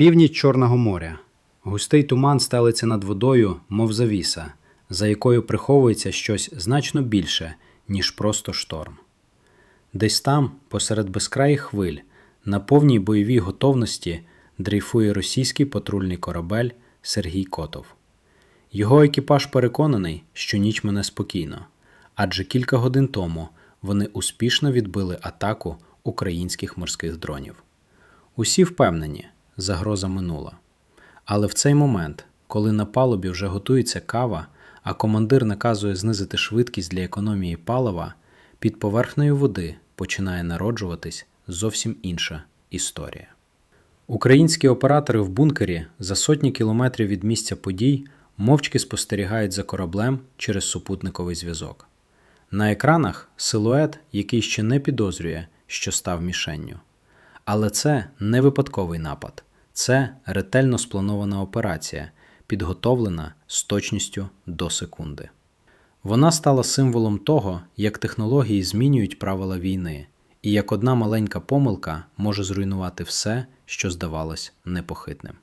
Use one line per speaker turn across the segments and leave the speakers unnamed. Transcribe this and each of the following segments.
Північ Чорного моря. Густий туман стелиться над водою, мов завіса, за якою приховується щось значно більше, ніж просто шторм. Десь там, посеред безкраїх хвиль, на повній бойовій готовності дрейфує російський патрульний корабель Сергій Котов. Його екіпаж переконаний, що ніч мене спокійно, адже кілька годин тому вони успішно відбили атаку українських морських дронів. Усі впевнені, загроза минула. Але в цей момент, коли на палубі вже готується кава, а командир наказує знизити швидкість для економії палива, під поверхнею води починає народжуватись зовсім інша історія. Українські оператори в бункері за сотні кілометрів від місця подій мовчки спостерігають за кораблем через супутниковий зв'язок. На екранах силует, який ще не підозрює, що став мішенню. Але це не випадковий напад, це ретельно спланована операція, підготовлена з точністю до секунди. Вона стала символом того, як технології змінюють правила війни, і як одна маленька помилка може зруйнувати все, що здавалось непохитним.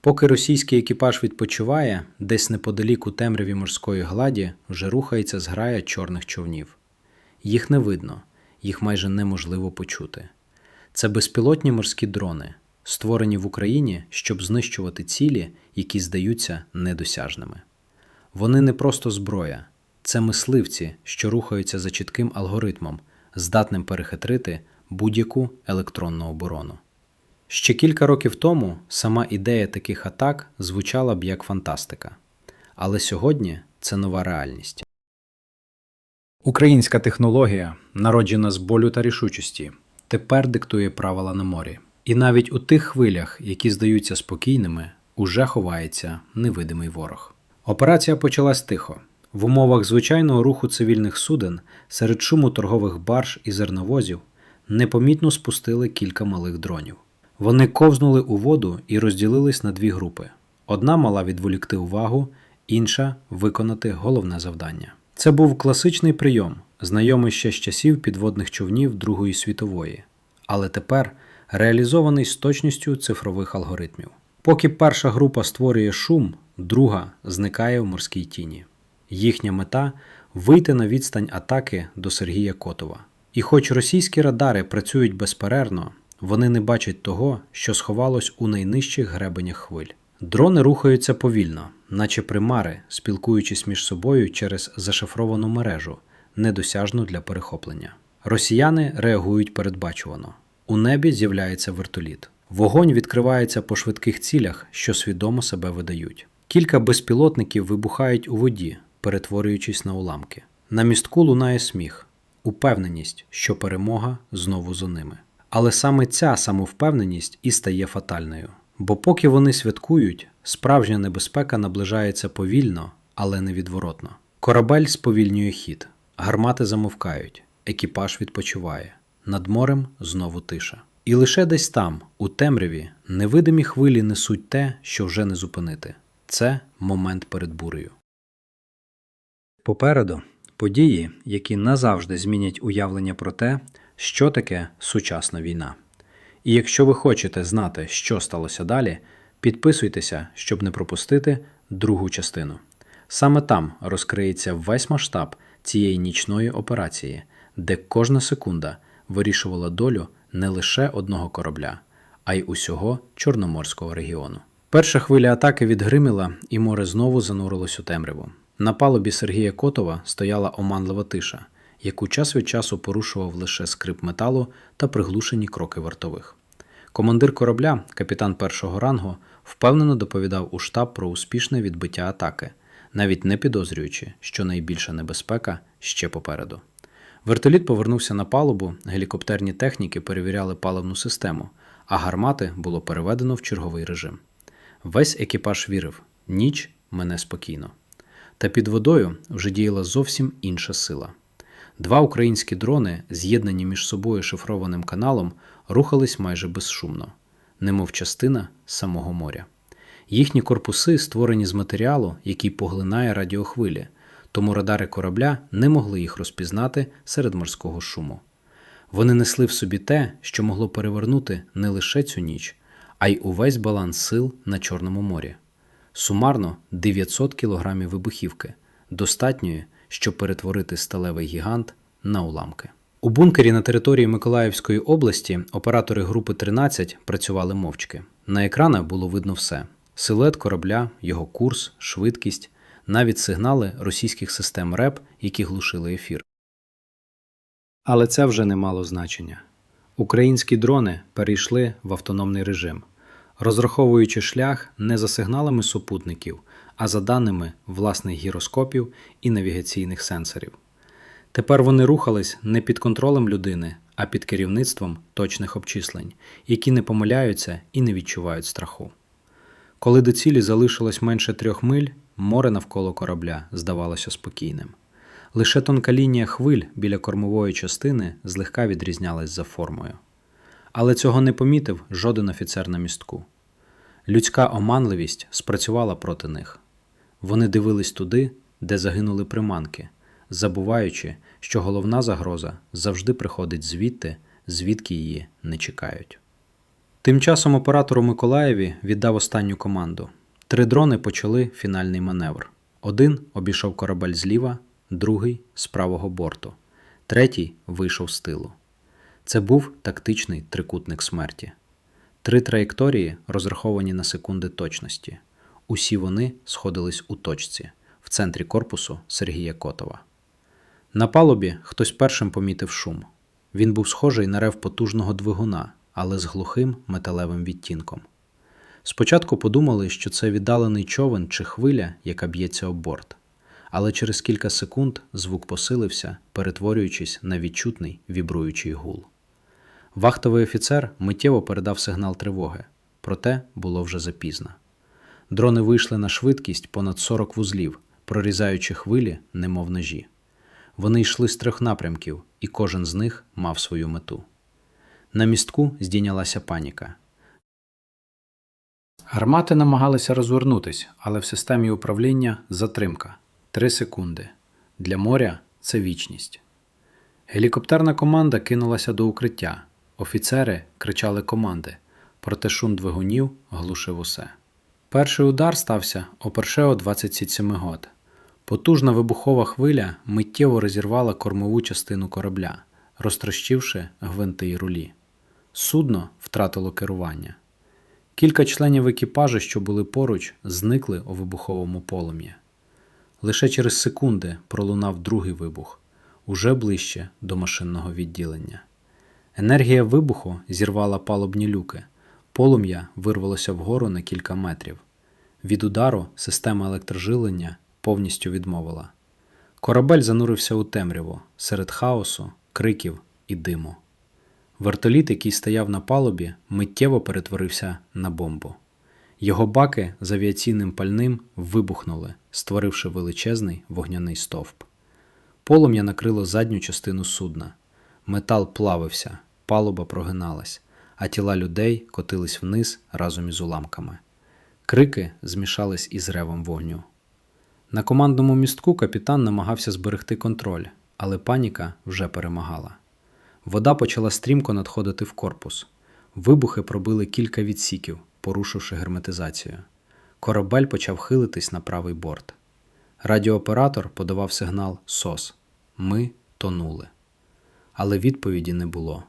Поки російський екіпаж відпочиває, десь неподалік у темряві морської гладі вже рухається зграя чорних човнів. Їх не видно, їх майже неможливо почути. Це безпілотні морські дрони, створені в Україні, щоб знищувати цілі, які здаються недосяжними. Вони не просто зброя, це мисливці, що рухаються за чітким алгоритмом, здатним перехитрити будь-яку електронну оборону. Ще кілька років тому сама ідея таких атак звучала б як фантастика. Але сьогодні це нова реальність. Українська технологія, народжена з болю та рішучості, тепер диктує правила на морі. І навіть у тих хвилях, які здаються спокійними, уже ховається невидимий ворог. Операція почалась тихо. В умовах звичайного руху цивільних суден серед шуму торгових барж і зерновозів непомітно спустили кілька малих дронів. Вони ковзнули у воду і розділились на дві групи. Одна мала відволікти увагу, інша виконати головне завдання. Це був класичний прийом, знайомий ще з часів підводних човнів Другої світової, але тепер реалізований з точністю цифрових алгоритмів. Поки перша група створює шум, друга зникає в морській тіні. Їхня мета вийти на відстань атаки до Сергія Котова. І хоч російські радари працюють безперервно, вони не бачать того, що сховалось у найнижчих гребенях хвиль. Дрони рухаються повільно, наче примари, спілкуючись між собою через зашифровану мережу, недосяжну для перехоплення. Росіяни реагують передбачувано. У небі з'являється вертоліт. Вогонь відкривається по швидких цілях, що свідомо себе видають. Кілька безпілотників вибухають у воді, перетворюючись на уламки. На містку лунає сміх, упевненість, що перемога знову за ними. Але саме ця самовпевненість і стає фатальною. Бо поки вони святкують, справжня небезпека наближається повільно, але невідворотно. Корабель сповільнює хід, гармати замовкають, екіпаж відпочиває. Над морем знову тиша. І лише десь там, у темряві, невидимі хвилі несуть те, що вже не зупинити. Це момент перед бурею. Попереду події, які назавжди змінять уявлення про те, що таке сучасна війна. І якщо ви хочете знати, що сталося далі, підписуйтеся, щоб не пропустити другу частину. Саме там розкриється весь масштаб цієї нічної операції, де кожна секунда вирішувала долю не лише одного корабля, а й усього Чорноморського регіону. Перша хвиля атаки відгриміла, і море знову занурилось у темряву. На палубі Сергія Котова стояла оманлива тиша, яку час від часу порушував лише скрип металу та приглушені кроки вартових. Командир корабля, капітан першого рангу, впевнено доповідав у штаб про успішне відбиття атаки, навіть не підозрюючи, що найбільша небезпека ще попереду. Вертоліт повернувся на палубу, гелікоптерні техніки перевіряли паливну систему, а гармати було переведено в черговий режим. Весь екіпаж вірив ніч мене спокійно. Та під водою вже діяла зовсім інша сила. Два українські дрони, з'єднані між собою шифрованим каналом, рухались майже безшумно, немов частина самого моря. Їхні корпуси створені з матеріалу, який поглинає радіохвилі, тому радари корабля не могли їх розпізнати серед морського шуму. Вони несли в собі те, що могло перевернути не лише цю ніч, а й увесь баланс сил на Чорному морі. Сумарно 900 кілограмів вибухівки, достатньої, щоб перетворити сталевий гігант на уламки. У бункері на території Миколаївської області оператори групи 13 працювали мовчки. На екранах було видно все: силует корабля, його курс, швидкість, навіть сигнали російських систем РЕП, які глушили ефір. Але це вже не мало значення. Українські дрони перейшли в автономний режим, розраховуючи шлях не за сигналами супутників, а за даними власних гіроскопів і навігаційних сенсорів. Тепер вони рухались не під контролем людини, а під керівництвом точних обчислень, які не помиляються і не відчувають страху. Коли до цілі залишилось менше трьох миль, море навколо корабля здавалося спокійним. Лише тонка лінія хвиль біля кормової частини злегка відрізнялась за формою. Але цього не помітив жоден офіцер на містку. Людська оманливість спрацювала проти них. Вони дивились туди, де загинули приманки, забуваючи, що головна загроза завжди приходить звідти, звідки її не чекають. Тим часом оператор у Миколаєві віддав останню команду. Три дрони почали фінальний маневр. Один обійшов корабель зліва, другий з правого борту, третій вийшов з тилу. Це був тактичний трикутник смерті. Три траєкторії розраховані на секунди точності. Усі вони сходились у точці в центрі корпусу Сергія Котова. На палубі хтось першим помітив шум. Він був схожий на рев потужного двигуна, але з глухим металевим відтінком. Спочатку подумали, що це віддалений човен чи хвиля, яка б'ється об борт. Але через кілька секунд звук посилився, перетворюючись на відчутний вібруючий гул. Вахтовий офіцер миттєво передав сигнал тривоги, проте було вже запізно. Дрони вийшли на швидкість понад 40 вузлів, прорізаючи хвилі, немов ножі. Вони йшли з трьох напрямків, і кожен з них мав свою мету. На містку здійнялася паніка. Гармати намагалися розвернутись, але в системі управління затримка три секунди. Для моря це вічність. Гелікоптерна команда кинулася до укриття. Офіцери кричали команди, проте шум двигунів глушив усе. Перший удар стався о перше о 27 год. Потужна вибухова хвиля миттєво розірвала кормову частину корабля, розтрощивши гвинти й рулі. Судно втратило керування. Кілька членів екіпажу, що були поруч, зникли у вибуховому полум'ї. Лише через секунди пролунав другий вибух, уже ближче до машинного відділення. Енергія вибуху зірвала палубні люки, полум'я вирвалося вгору на кілька метрів. Від удару система електрожилення повністю відмовила. Корабель занурився у темряву серед хаосу, криків і диму. Вертоліт, який стояв на палубі, миттєво перетворився на бомбу. Його баки з авіаційним пальним вибухнули, створивши величезний вогняний стовп. Полум'я накрило задню частину судна. Метал плавився, палуба прогиналась, а тіла людей котились вниз разом із уламками. Крики змішались із ревом вогню. На командному містку капітан намагався зберегти контроль, але паніка вже перемагала. Вода почала стрімко надходити в корпус. Вибухи пробили кілька відсіків, порушивши герметизацію. Корабель почав хилитись на правий борт. Радіооператор подавав сигнал СОС. Ми тонули. Але відповіді не було.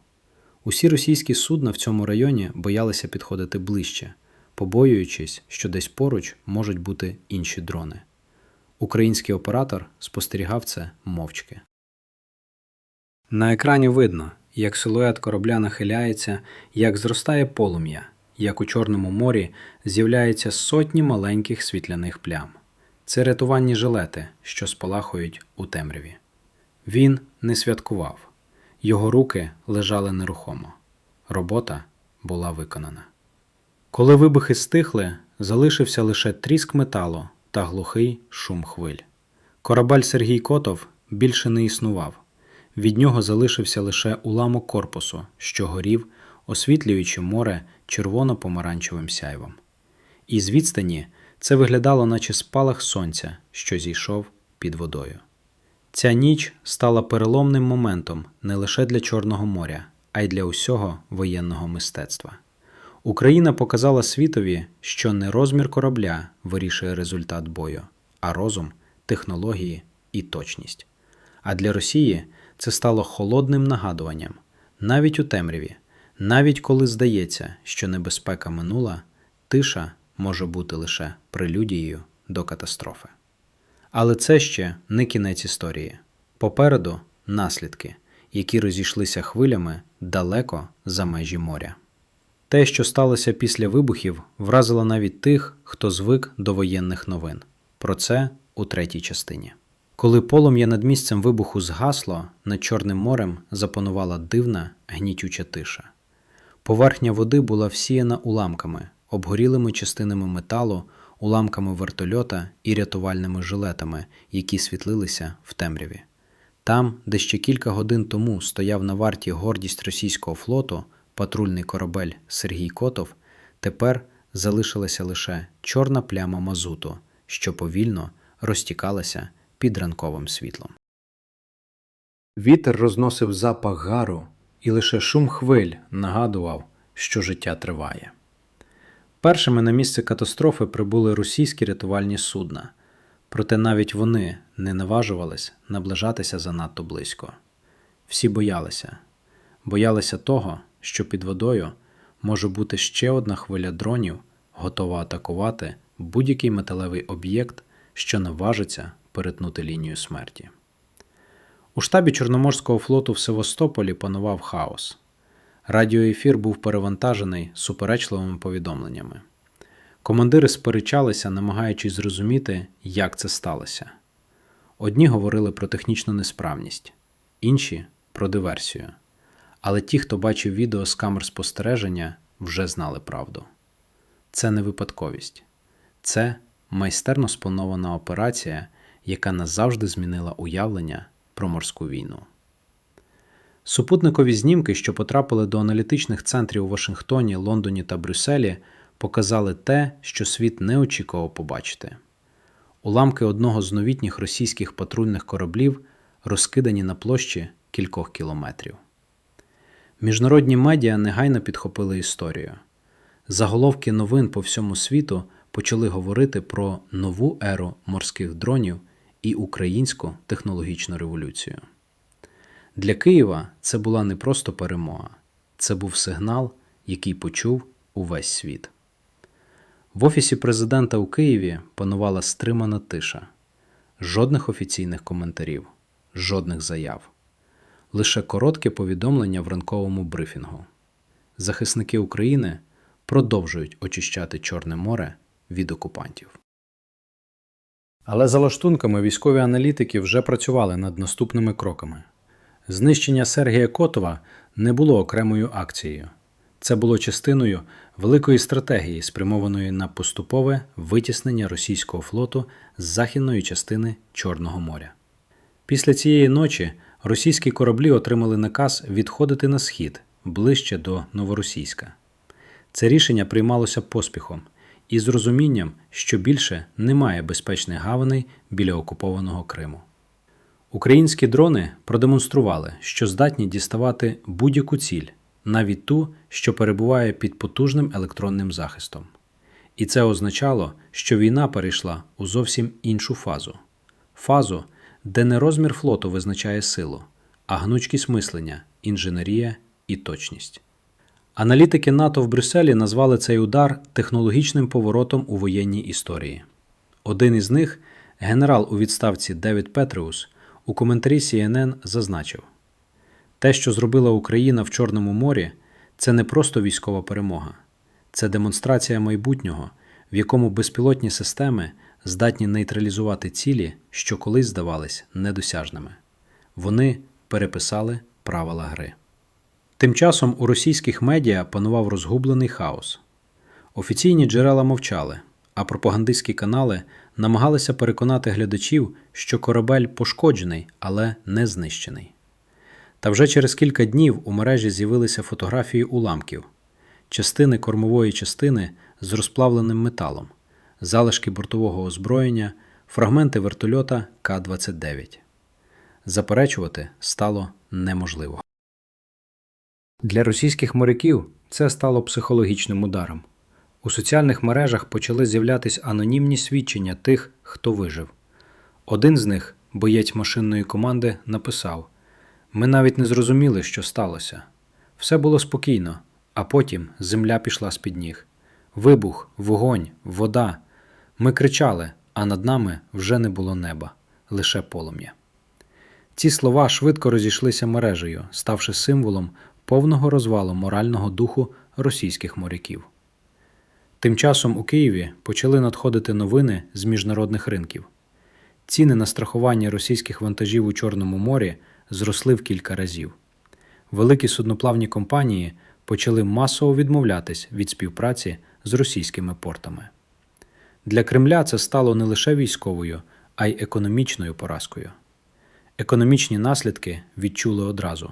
Усі російські судна в цьому районі боялися підходити ближче, побоюючись, що десь поруч можуть бути інші дрони. Український оператор спостерігав це мовчки. На екрані видно, як силует корабля нахиляється, як зростає полум'я, як у Чорному морі з'являються сотні маленьких світляних плям. Це рятувальні жилети, що спалахують у темряві. Він не святкував, його руки лежали нерухомо. Робота була виконана. Коли вибухи стихли, залишився лише тріск металу та глухий шум хвиль. Корабель Сергій Котов більше не існував. Від нього залишився лише уламок корпусу, що горів, освітлюючи море червоно-помаранчевим сяйвом. І з відстані це виглядало, наче спалах сонця, що зійшов під водою. Ця ніч стала переломним моментом не лише для Чорного моря, а й для усього воєнного мистецтва. Україна показала світові, що не розмір корабля вирішує результат бою, а розум, технології і точність. А для Росії це стало холодним нагадуванням навіть у темряві, навіть коли здається, що небезпека минула, тиша може бути лише прелюдією до катастрофи. Але це ще не кінець історії. Попереду наслідки, які розійшлися хвилями далеко за межі моря. Те, що сталося після вибухів, вразило навіть тих, хто звик до воєнних новин. Про це у третій частині. Коли полум'я над місцем вибуху згасло, над Чорним морем запанувала дивна гнітюча тиша. Поверхня води була всіяна уламками, обгорілими частинами металу, уламками вертольота і рятувальними жилетами, які світлилися в темряві. Там, де ще кілька годин тому стояв на варті гордість російського флоту, патрульний корабель Сергій Котов, тепер залишилася лише чорна пляма мазуту, що повільно розтікалася під ранковим світлом. Вітер розносив запах гару, і лише шум хвиль нагадував, що життя триває. Першими на місце катастрофи прибули російські рятувальні судна, проте навіть вони не наважувались наближатися занадто близько. Всі боялися, боялися того, що під водою може бути ще одна хвиля дронів, готова атакувати будь-який металевий об'єкт, що наважиться перетнути лінію смерті. У штабі Чорноморського флоту в Севастополі панував хаос. Радіоефір був перевантажений суперечливими повідомленнями. Командири сперечалися, намагаючись зрозуміти, як це сталося. Одні говорили про технічну несправність, інші про диверсію. Але ті, хто бачив відео з камер спостереження, вже знали правду. Це не випадковість, це майстерно спланована операція, яка назавжди змінила уявлення про морську війну. Супутникові знімки, що потрапили до аналітичних центрів у Вашингтоні, Лондоні та Брюсселі, показали те, що світ не очікував побачити. Уламки одного з новітніх російських патрульних кораблів розкидані на площі кількох кілометрів. Міжнародні медіа негайно підхопили історію. Заголовки новин по всьому світу почали говорити про нову еру морських дронів і українську технологічну революцію. Для Києва це була не просто перемога, це був сигнал, який почув увесь світ. В офісі президента у Києві панувала стримана тиша, жодних офіційних коментарів, жодних заяв, лише коротке повідомлення в ранковому брифінгу. Захисники України продовжують очищати Чорне море від окупантів. Але за лаштунками військові аналітики вже працювали над наступними кроками. Знищення Сергія Котова не було окремою акцією. Це було частиною великої стратегії, спрямованої на поступове витіснення російського флоту з західної частини Чорного моря. Після цієї ночі російські кораблі отримали наказ відходити на схід ближче до Новоросійська. Це рішення приймалося поспіхом і з розумінням, що більше немає безпечних гаваней біля окупованого Криму. Українські дрони продемонстрували, що здатні діставати будь-яку ціль, навіть ту, що перебуває під потужним електронним захистом. І це означало, що війна перейшла у зовсім іншу фазу фазу, де не розмір флоту визначає силу, а гнучкість мислення, інженерія і точність. Аналітики НАТО в Брюсселі назвали цей удар технологічним поворотом у воєнній історії. Один із них, генерал у відставці Девід Петреус, у коментарі CNN зазначив: те, що зробила Україна в Чорному морі, це не просто військова перемога, це демонстрація майбутнього, в якому безпілотні системи здатні нейтралізувати цілі, що колись здавались недосяжними. Вони переписали правила гри. Тим часом у російських медіа панував розгублений хаос. Офіційні джерела мовчали, а пропагандистські канали намагалися переконати глядачів, що корабель пошкоджений, але не знищений. Та вже через кілька днів у мережі з'явилися фотографії уламків, частини кормової частини з розплавленим металом, залишки бортового озброєння, фрагменти вертольота К-29. Заперечувати стало неможливо. Для російських моряків це стало психологічним ударом. У соціальних мережах почали з'являтись анонімні свідчення тих, хто вижив. Один з них, боєць машинної команди, написав: Ми навіть не зрозуміли, що сталося. Все було спокійно, а потім земля пішла з-під ніг. Вибух, вогонь, вода. Ми кричали, а над нами вже не було неба, лише полум'я. Ці слова швидко розійшлися мережею, ставши символом повного розвалу морального духу російських моряків. Тим часом у Києві почали надходити новини з міжнародних ринків. Ціни на страхування російських вантажів у Чорному морі зросли в кілька разів. Великі судноплавні компанії почали масово відмовлятись від співпраці з російськими портами. Для Кремля це стало не лише військовою, а й економічною поразкою. Економічні наслідки відчули одразу.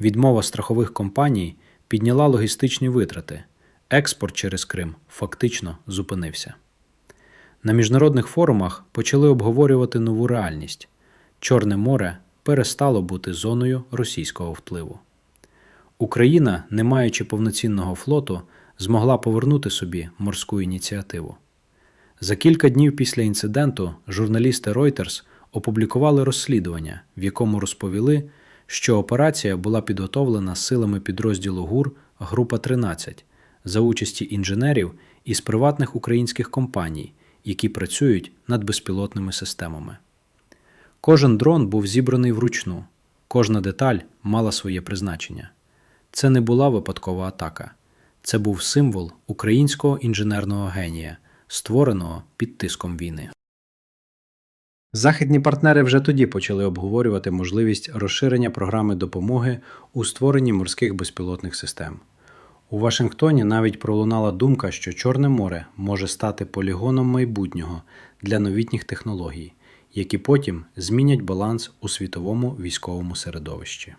Відмова страхових компаній підняла логістичні витрати, експорт через Крим фактично зупинився. На міжнародних форумах почали обговорювати нову реальність Чорне море перестало бути зоною російського впливу. Україна, не маючи повноцінного флоту, змогла повернути собі морську ініціативу. За кілька днів після інциденту журналісти Reuters опублікували розслідування, в якому розповіли, що операція була підготовлена силами підрозділу ГУР Група 13 за участі інженерів із приватних українських компаній, які працюють над безпілотними системами. Кожен дрон був зібраний вручну, кожна деталь мала своє призначення. Це не була випадкова атака, це був символ українського інженерного генія, створеного під тиском війни. Західні партнери вже тоді почали обговорювати можливість розширення програми допомоги у створенні морських безпілотних систем. У Вашингтоні навіть пролунала думка, що Чорне море може стати полігоном майбутнього для новітніх технологій, які потім змінять баланс у світовому військовому середовищі.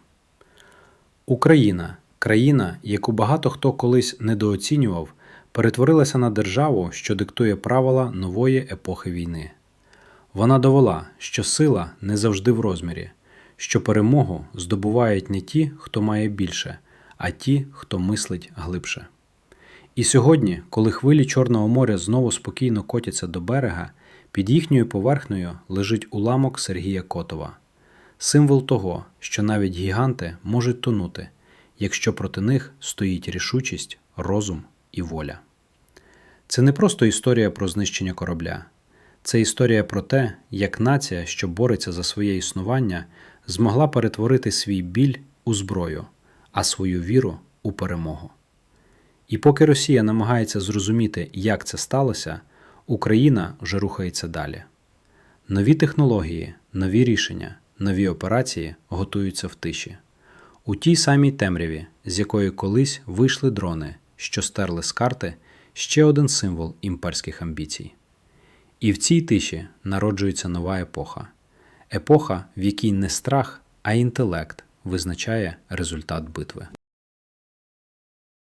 Україна, країна, яку багато хто колись недооцінював, перетворилася на державу, що диктує правила нової епохи війни. Вона довела, що сила не завжди в розмірі, що перемогу здобувають не ті, хто має більше, а ті, хто мислить глибше. І сьогодні, коли хвилі Чорного моря знову спокійно котяться до берега, під їхньою поверхнею лежить уламок Сергія Котова, символ того, що навіть гіганти можуть тонути, якщо проти них стоїть рішучість, розум і воля. Це не просто історія про знищення корабля. Це історія про те, як нація, що бореться за своє існування, змогла перетворити свій біль у зброю, а свою віру у перемогу. І поки Росія намагається зрозуміти, як це сталося, Україна вже рухається далі. Нові технології, нові рішення, нові операції готуються в тиші. У тій самій темряві, з якої колись вийшли дрони, що стерли з карти ще один символ імперських амбіцій. І в цій тиші народжується нова епоха епоха, в якій не страх, а інтелект визначає результат битви.